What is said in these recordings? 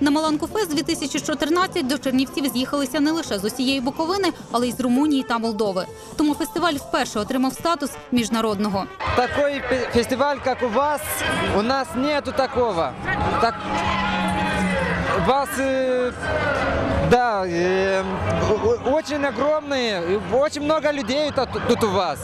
На Маланку Фест 2014 до Чернівців з'їхалися не лише з усієї Буковини, але й з Румунії та Молдови. Тому фестиваль вперше отримав статус міжнародного. Такий фе- фестиваль, як у вас, у нас нету такого. Так, вас, э, да, э, о- о- очень огромные, и очень много людей тут, тут у вас.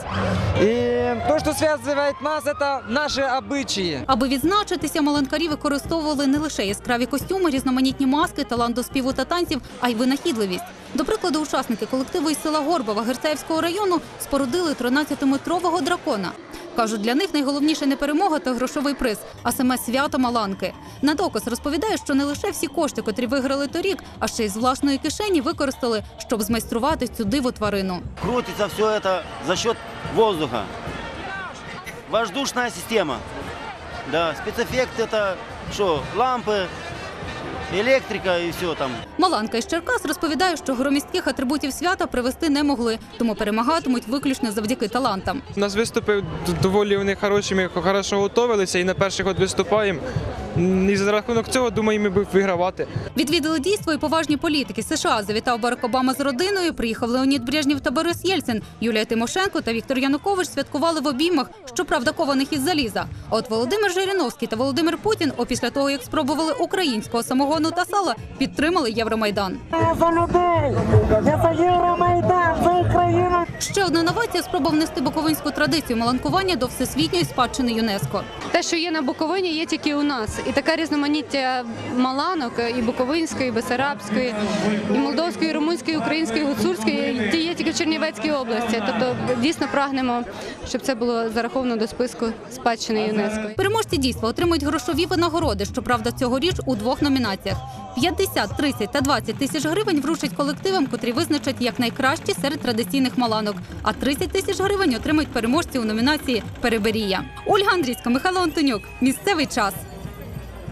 И то, что связывает нас, это наши обычаи. Аби відзначитися, маланкарі використовували не лише яскраві костюми, різноманітні маски, талант до співу та танців, а й винахідливість. До прикладу, учасники колективу із села Горбова Герцаївського району спорудили 13-метрового дракона. Кажуть, для них найголовніше не перемога та грошовий приз, а саме свято Маланки. На доказ розповідає, що не лише всі кошти, котрі виграли торік, а ще й з власної кишені використали, щоб змайструвати цю диву тварину. Крутится все это за счет воздуха. Воздушная система. Да, спецэффект это что, лампы, электрика и все там. Маланка із Черкас розповідає, що громістких атрибутів свята привезти не могли, тому перемагатимуть виключно завдяки талантам. У нас виступи д- доволі вони хороші, ми хорошо готувалися і на перший год виступаємо. І за рахунок цього, думаю, ми будемо вигравати. Відвідали дійство і поважні політики США. Завітав Барак Обама з родиною. Приїхав Леонід Брежнєв та Борис Єльцин. Юлія Тимошенко та Віктор Янукович святкували в обіймах, щоправда, кованих із заліза. А от Володимир Жириновський та Володимир Путін, опісля того як спробували українського самогону та сала, підтримали Євромайдан. Я за людей, я за Євромайдан, за Україну. Ще одна новація спроба внести буковинську традицію маланкування до всесвітньої спадщини ЮНЕСКО. Те, що є на Буковині, є тільки у нас. І таке різноманіття маланок і Буковинської, і Бесарабської, і Молдовської, і Румунської, і Української, і Гуцульської ті є тільки в Чернівецькій області. Тобто дійсно прагнемо, щоб це було зараховано до списку спадщини ЮНЕСКО. Переможці дійства отримують грошові винагороди, щоправда, цьогоріч у двох номінаціях. 50, 30 та 20 тисяч гривень вручать колективам, котрі визначать як найкращі серед традиційних маланок. А 30 тисяч гривень отримають переможці у номінації Переберія. Ольга Андрійська, Михайло Антонюк. Місцевий час.